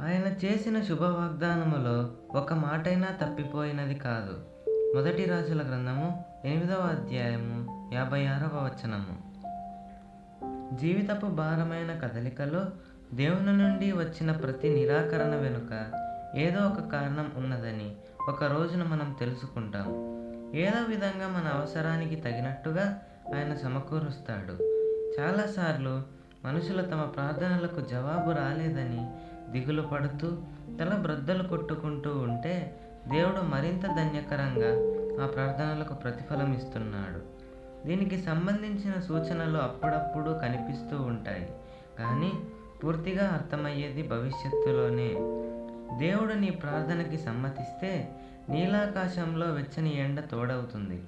ఆయన చేసిన శుభవాగ్దానములో ఒక మాటైనా తప్పిపోయినది కాదు. మొదటి రాజుల గ్రంథము ఎనిమిదవ అధ్యాయము యాభై ఆరవ వచనము. జీవితపు భారమైన కదలికలో దేవుని నుండి వచ్చిన ప్రతి నిరాకరణ వెనుక ఏదో ఒక కారణం ఉన్నదని ఒక రోజున మనం తెలుసుకుంటాం. ఏదో విధంగా మన అవసరానికి తగినట్టుగా ఆయన సమకూరుస్తాడు. చాలాసార్లు మనుషులు తమ ప్రార్థనలకు జవాబు రాలేదని దిగులు పడుతూ తల బ్రద్దలు కొట్టుకుంటూ ఉంటే దేవుడు మరింత ధన్యకరంగా ఆ ప్రార్థనలకు ప్రతిఫలం ఇస్తున్నాడు. దీనికి సంబంధించిన సూచనలు అప్పుడప్పుడు కనిపిస్తూ ఉంటాయి. కానీ పూర్తిగా అర్థమయ్యేది భవిష్యత్తులోనే. దేవుడు నీ ప్రార్థనకి సమ్మతిస్తే నీలాకాశంలో వెచ్చని ఎండ తోడవుతుంది.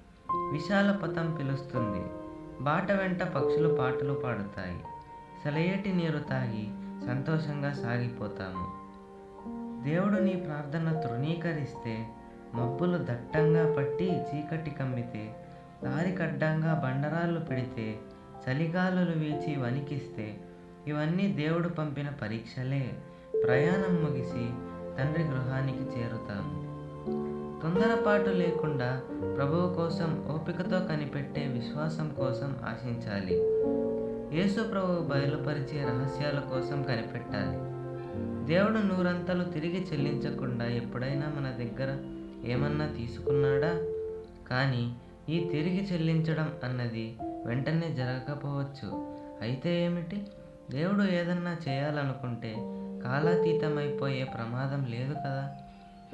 విశాల పథం పిలుస్తుంది. బాట వెంట పక్షులు పాటలు పాడుతాయి. సెలయేటి నీరు తాగి సంతోషంగా సాగిపోతాము. దేవుడు నీ ప్రార్థన తృణీకరిస్తే మబ్బులు దట్టంగా పట్టి చీకటి కమ్మితే దారికడ్డంగా బండరాళ్ళు పెడితే చలిగాలులు వీచి వణికిస్తే ఇవన్నీ దేవుడు పంపిన పరీక్షలే. ప్రయాణం ముగిసి తండ్రి గృహానికి చేరుతాము. తొందరపాటు లేకుండా ప్రభువు కోసం ఓపికతో కనిపెట్టే విశ్వాసం కోసం ఆశించాలి. యేసు ప్రభు బయలుపరిచే రహస్యాల కోసం కనిపెట్టాలి. దేవుడు నూరంతలు తిరిగి చెల్లించకుండా ఎప్పుడైనా మన దగ్గర ఏమన్నా తీసుకున్నాడా? కానీ ఈ తిరిగి చెల్లించడం అన్నది వెంటనే జరగకపోవచ్చు. అయితే ఏమిటి? దేవుడు ఏదన్నా చేయాలనుకుంటే కాలాతీతమైపోయే ప్రమాదం లేదు కదా?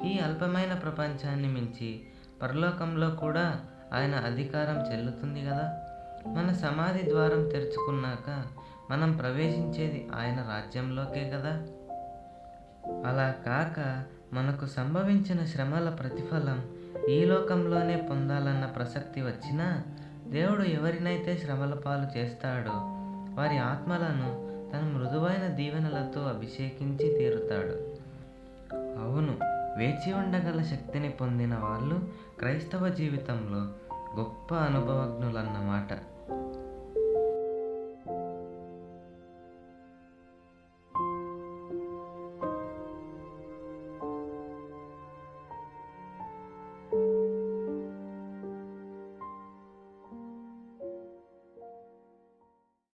ఈ అల్పమైన ప్రపంచాన్ని మించి పరలోకంలో కూడా ఆయన అధికారం చెల్లుతుంది కదా? మన సమాధి ద్వారం తెరుచుకున్నాక మనం ప్రవేశించేది ఆయన రాజ్యంలోకే కదా అలా కాక మనకు సంభవించిన శ్రమల ప్రతిఫలం ఈ లోకంలోనే పొందాలన్న ప్రసక్తి వచ్చినా దేవుడు ఎవరినైతే శ్రమల పాలు చేస్తాడో వారి ఆత్మలను తన మృదువైన దీవెనలతో అభిషేకించి తీరుతాడు. అవును వేచి ఉండగల శక్తిని పొందిన వాళ్ళు క్రైస్తవ జీవితంలో గొప్ప అనుభవజ్ఞులన్నమాట.